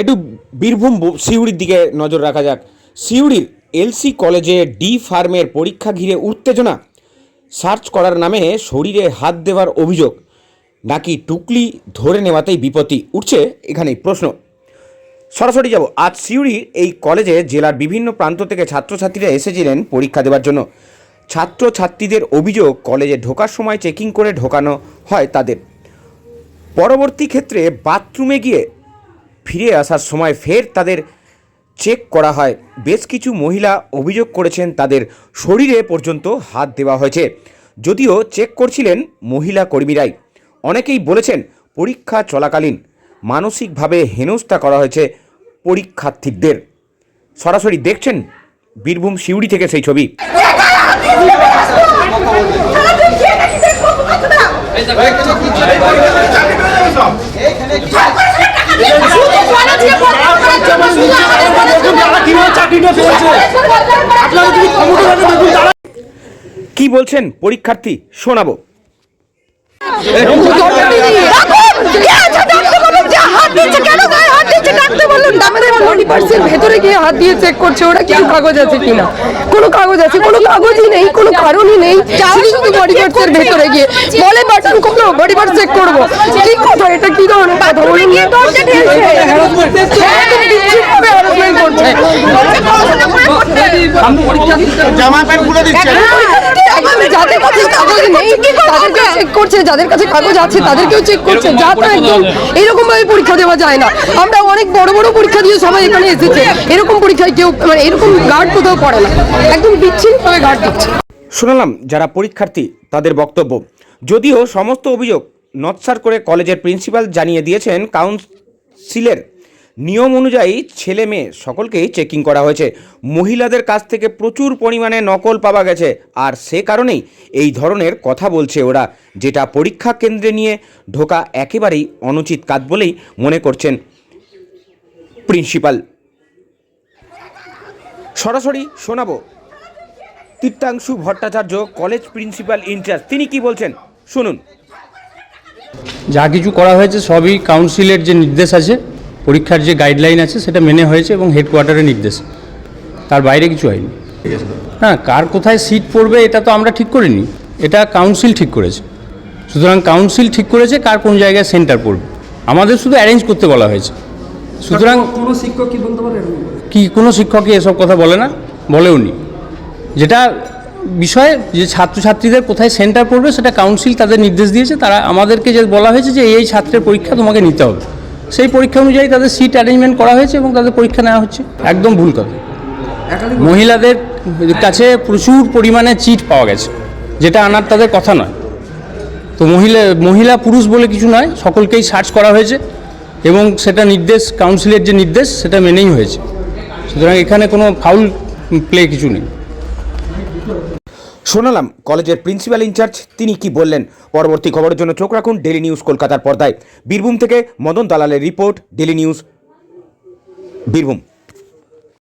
একটু বীরভূম সিউড়ির দিকে নজর রাখা যাক। সিউড়ির এলসি কলেজে ডি ফার্মের পরীক্ষা ঘিরে উত্তেজনা। সার্চ করার নামে শরীরে হাত দেওয়ার অভিযোগ। নাকি টুকলি ধরে নেওয়াতেই বিপত্তি? উঠছে এখানেই প্রশ্ন। সরাসরি যাব। আজ সিউড়ির এই কলেজে জেলার বিভিন্ন প্রান্ত থেকে ছাত্রছাত্রীরা এসেছিলেন পরীক্ষা দেওয়ার জন্য। ছাত্রছাত্রীদের অভিযোগ, কলেজে ঢোকার সময় চেকিং করে ঢোকানো হয় তাদের। পরবর্তী ক্ষেত্রে বাথরুমে গিয়ে ফিরে আসার সময় ফের তাদের চেক করা হয়। বেশ কিছু মহিলা অভিযোগ করেছেন তাদের শরীরে পর্যন্ত হাত দেওয়া হয়েছে। যদিও চেক করছিলেন মহিলা কর্মীরাই। অনেকেই বলেছেন পরীক্ষা চলাকালীন। মানসিকভাবে হেনস্থা করা হয়েছে পরীক্ষার্থীদের। সরাসরি দেখছেন বীরভূম সিউড়ি থেকে সেই ছবি। কি বলছেন? পরীক্ষার্থী শোনাবো। ভেতরে গিয়ে হাত দিয়ে চেক করছে ওরা কিছু কাগজ আছে কিনা। কোনো কাগজ আছে কোনো কাগজই নেই কোনো কারণই নেই। শুধু শুধু বডি পার্টসের ভেতরে গিয়ে। বলে বাটন করল বডি পার্ট চেক করব। কি কথা এটা কি ধরনের কথা বলুন একদম বিচ্ছিন্নভাবে harassment করছে জামা প্যান্ট খুলে দিচ্ছে। যাদের কাছে কাগজ নেই তাদেরকে চেক করছে যাদের কাছে কাগজ আছে তাদেরকেও চেক করছে যা তা একদম এরকম ভাবে পরীক্ষা দেওয়া যায় না। আমরা অনেক বড় বড় পরীক্ষা দিয়ে সবাই এখানে এসেছে। এরকম পরীক্ষায় কেউ মানে এরকম গার্ড কোথাও পড়ে না। একদম বিচ্ছিন্নভাবে গার্ড দিচ্ছে। শোনালাম যারা পরীক্ষার্থী তাদের বক্তব্য। যদিও সমস্ত অভিযোগ নৎসার করে কলেজের প্রিন্সিপাল জানিয়ে দিয়েছেন কাউন্সিলের নিয়ম অনুযায়ী ছেলে মেয়ে সকলকেই চেকিং করা হয়েছে। মহিলাদের কাছ থেকে প্রচুর পরিমাণে নকল পাওয়া গেছে। আর সে কারণেই এই ধরনের কথা বলছে ওরা, যেটা পরীক্ষা কেন্দ্রে নিয়ে ঢোকা একেবারেই অনুচিত কাজ বলেই মনে করছেন প্রিন্সিপাল। সরাসরি শোনাবো। Tirthangshu Bhattacharya, college principal in-charge, তিনি কি বলছেন? শুনুন। যা কিছু করা হয়েছে সবই কাউন্সিলের যে নির্দেশ আছে পরীক্ষার যে গাইডলাইন আছে সেটা মেনে হয়েছে এবং হেডকোয়ার্টারের নির্দেশ। তার বাইরে কিছু হয়নি। হ্যাঁ কার কোথায় সিট পড়বে এটা তো আমরা ঠিক করিনি। এটা কাউন্সিল ঠিক করেছে। সুতরাং কাউন্সিল ঠিক করেছে কার কোন জায়গায় সেন্টার পড়বে। আমাদের শুধু অ্যারেঞ্জ করতে বলা হয়েছে। সুতরাং কোনো শিক্ষক কি বলতে পারে কি কোনো শিক্ষকই এসব কথা বলে না বলেও নি যেটা বিষয় যে ছাত্রছাত্রীদের কোথায় সেন্টার পড়বে সেটা কাউন্সিল তাদের নির্দেশ দিয়েছে। তারা আমাদেরকে যে বলা হয়েছে যে এই ছাত্রের পরীক্ষা তোমাকে নিতে হবে। সেই পরীক্ষা অনুযায়ী তাদের সিট অ্যারেঞ্জমেন্ট করা হয়েছে এবং তাদের পরীক্ষা নেওয়া হচ্ছে। একদম ভুল কথা। মহিলাদের কাছে প্রচুর পরিমাণে চিট পাওয়া গেছে যেটা আনার তাদের কথা নয়। তো মহিলা মহিলা পুরুষ বলে কিছু নয় সকলকেই সার্চ করা হয়েছে এবং সেটা নির্দেশ কাউন্সিলের যে নির্দেশ সেটা মেনেই হয়েছে। সুতরাং এখানে কোনো ফাউল প্লে কিছু নেই। শোনালাম, কলেজের প্রিন্সিপাল ইনচার্জ তিনি কি বললেন। পরবর্তী খবরের জন্য চোখ রাখুন ডেলি নিউজ কলকাতার পর্দায়। বীরভূম থেকে মদন দালালের রিপোর্ট ডেলি নিউজ বীরভূম।